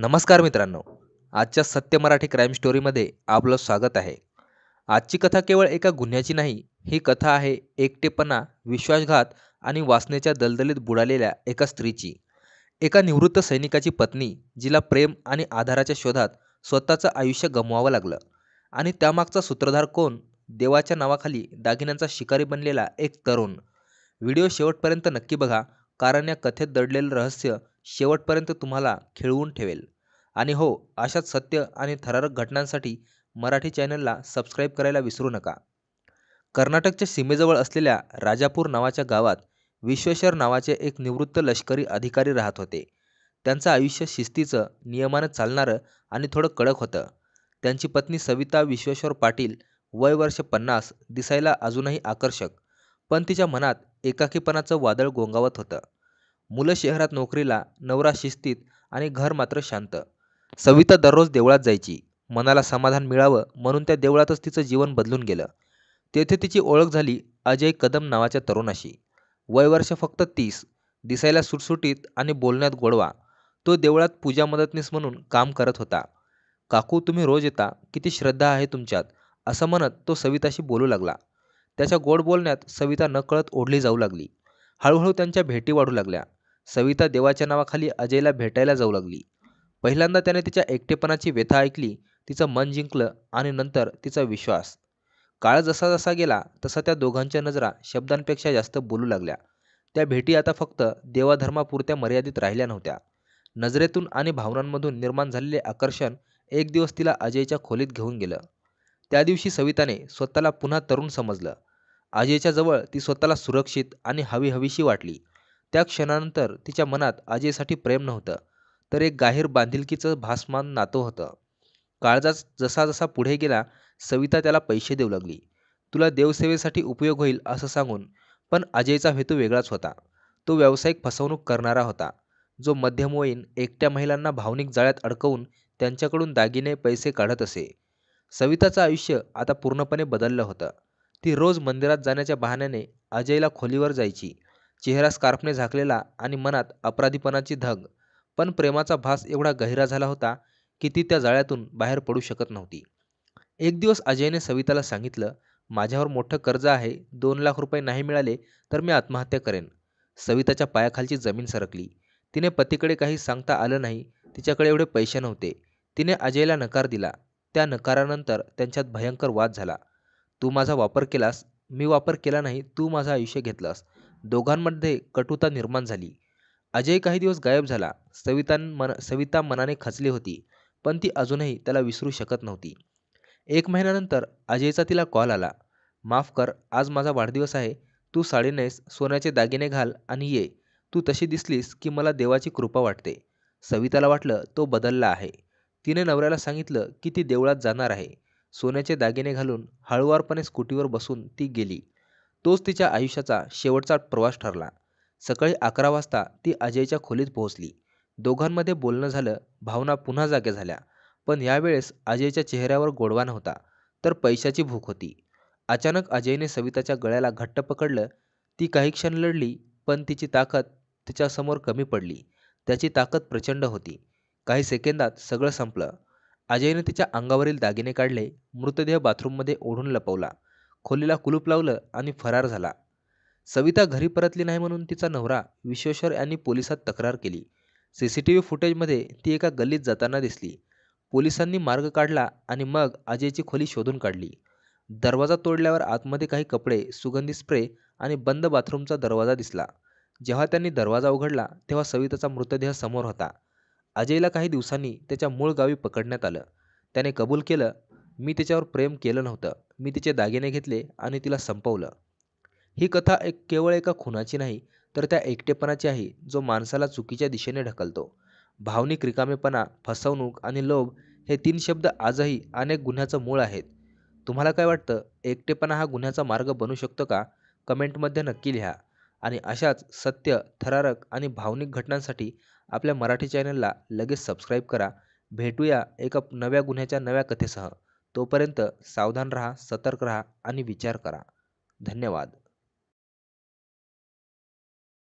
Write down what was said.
नमस्कार मित्रांनो. आजच्या सत्य मराठी क्राईम स्टोरीमध्ये आपलं स्वागत आहे. आजची कथा केवळ एका गुन्ह्याची नाही ही कथा आहे एकटेपणा विश्वासघात आणि वासनेच्या दलदलीत बुडालेल्या एका स्त्रीची. एका निवृत्त सैनिकाची पत्नी जिला प्रेम आणि आधाराच्या शोधात स्वतःचं आयुष्य गमवावं लागलं. आणि त्यामागचा सूत्रधार कोण? देवाच्या नावाखाली दागिन्यांचा शिकारी बनलेला एक तरुण. व्हिडिओ शेवटपर्यंत नक्की बघा कारण या कथेत दडलेलं रहस्य शेवटपर्यंत तुम्हाला खिळवून ठेवेल. आणि हो अशाच सत्य आणि थरारक घटनांसाठी मराठी चॅनलला सबस्क्राईब करायला विसरू नका. कर्नाटकच्या सीमेजवळ असलेल्या राजापूर नावाच्या गावात विश्वेश्वर नावाचे एक निवृत्त लष्करी अधिकारी राहत होते. त्यांचं आयुष्य शिस्तीचं नियमानं चालणारं आणि थोडं कडक होतं. त्यांची पत्नी सविता विश्वेश्वर पाटील वय वर्ष पन्नास दिसायला अजूनही आकर्षक पण तिच्या मनात एकाकीपणाचं वादळ गोंगावत होतं. मुलं शहरात नोकरीला नवरा शिस्तीत आणि घर मात्र शांत. सविता दररोज देवळात जायची. मनाला समाधान मिळावं म्हणून त्या देवळातच तिचं जीवन बदलून गेलं. तेथे तिची ओळख झाली अजय कदम नावाच्या तरुणाशी. वय वर्ष फक्त तीस. दिसायला सुटसुटीत आणि बोलण्यात गोडवा. तो देवळात पूजा मदतनीस म्हणून काम करत होता. काकू तुम्ही रोज येता? किती श्रद्धा आहे तुमच्यात असं म्हणत तो सविताशी बोलू लागला. त्याच्या गोड बोलण्यात सविता नकळत ओढली जाऊ लागली. हळूहळू त्यांच्या भेटी वाढू लागल्या. सविता देवाच्या नावाखाली अजयला भेटायला जाऊ लागली. पहिल्यांदा त्याने तिच्या एकटेपणाची व्यथा ऐकली तिचं मन जिंकलं आणि नंतर तिचा विश्वास. काळ जसा जसा गेला तसा त्या दोघांच्या नजरा शब्दांपेक्षा जास्त बोलू लागल्या. त्या भेटी आता फक्त देवाधर्मापुरत्या मर्यादित राहिल्या नव्हत्या. नजरेतून आणि भावनांमधून निर्माण झालेले आकर्षण एक दिवस तिला अजयच्या खोलीत घेऊन गेलं. त्या दिवशी सविताने स्वतःला पुन्हा तरुण समजलं. अजयच्या जवळ ती स्वतःला सुरक्षित आणि हवीहवीशी वाटली. त्या क्षणानंतर तिच्या मनात अजयसाठी प्रेम नव्हतं तर एक गाहीर बांधिलकीचं भासमान नातं होतं. काळजा जसा जसा पुढे गेला सविता त्याला पैसे देऊ लागली. तुला देवसेवेसाठी उपयोग होईल असं सांगून पण अजयचा हेतू वेगळाच होता. तो व्यावसायिक फसवणूक करणारा होता. जो मध्यमवयीन एकट्या महिलांना भावनिक जाळ्यात अडकवून त्यांच्याकडून दागिने पैसे काढत असे. सविताचं आयुष्य आता पूर्णपणे बदललं होतं. ती रोज मंदिरात जाण्याच्या बहाण्याने अजयला खोलीवर जायची. चेहरा स्कार्फने झाकलेला आणि मनात अपराधीपणाची धग. पण प्रेमाचा भास एवढा गहिरा झाला होता की ती त्या जाळ्यातून बाहेर पडू शकत नव्हती. एक दिवस अजयने सविताला सांगितलं माझ्यावर मोठं कर्ज आहे दोन लाख रुपये नाही मिळाले तर मी आत्महत्या करेन. सविताच्या पायाखालची जमीन सरकली. तिने पतीकडे काही सांगता आलं नाही तिच्याकडे एवढे पैसे नव्हते. तिने अजयला नकार दिला. त्या नकारानंतर त्यांच्यात भयंकर वाद झाला. तू माझा वापर केलास मी वापर केला नाही तू माझं आयुष्य घेतलंस. दोघांमध्ये कटुता निर्माण झाली. अजय काही दिवस गायब झाला. सविता मन सविता मनाने खचली होती पण ती अजूनही त्याला विसरू शकत नव्हती. एक महिन्यानंतर अजयचा तिला कॉल आला. माफ कर आज माझा वाढदिवस आहे. तू साडी नेस सोन्याचे दागिने घाल आणि ये. तू तशी दिसलीस की मला देवाची कृपा वाटते. सविताला वाटलं तो बदलला आहे. तिने नवऱ्याला सांगितलं की ती देवळात जाणार आहे. सोन्याचे दागिने घालून हळुवारपणे स्कूटीवर बसून ती गेली. तोच तिच्या आयुष्याचा शेवटचा प्रवास ठरला. सकाळी अकरा वाजता ती अजयच्या खोलीत पोहोचली. दोघांमध्ये बोलणं झालं भावना पुन्हा जाग्या झाल्या. पण यावेळेस अजयच्या चेहऱ्यावर गोडवा नव्हता तर पैशाची भूक होती. अचानक अजयने सविताच्या गळ्याला घट्ट पकडलं. ती काही क्षण लढली पण तिची ताकद तिच्यासमोर कमी पडली. त्याची ताकद प्रचंड होती. काही सेकंदात सगळं संपलं. अजयने तिच्या अंगावरील दागिने काढले मृतदेह बाथरूममध्ये ओढून लपवला. खोलीला कुलूप लावलं आणि फरार झाला. सविता घरी परतली नाही म्हणून तिचा नवरा विश्वेश्वर यांनी पोलिसात तक्रार केली. सी सी टी व्ही फुटेजमध्ये ती एका गल्लीत जाताना दिसली. पोलिसांनी मार्ग काढला आणि मग अजयची खोली शोधून काढली. दरवाजा तोडल्यावर आतमध्ये काही कपडे सुगंधी स्प्रे आणि बंद बाथरूमचा दरवाजा दिसला. जेव्हा त्यांनी दरवाजा उघडला तेव्हा सविताचा मृतदेह समोर होता. अजयला काही दिवसांनी त्याच्या मूळ गावी पकडण्यात आलं. त्याने कबूल केलं मी तिच्यावर प्रेम केलं नव्हतं. मी तिचे दागिने घेतले आणि तिला संपवलं. ही कथा एक केवळ एका खुनाची नाही तर त्या एकटेपणाची आहे जो माणसाला चुकीच्या दिशेने ढकलतो. भावनिक रिकामेपणा फसवणूक आणि लोभ हे तीन शब्द आजही अनेक गुन्ह्याचं मूळ आहेत. तुम्हाला काय वाटतं? एकटेपणा हा गुन्ह्याचा मार्ग बनू शकतो का? कमेंटमध्ये नक्की लिहा. आणि अशाच सत्य थरारक आणि भावनिक घटनांसाठी आपल्या मराठी चॅनलला लगेच सबस्क्राईब करा. भेटूया एका नव्या गुन्ह्याच्या नव्या कथेसह. तोपर्यंत सावधान राहा सतर्क राहा आणि विचार करा. धन्यवाद.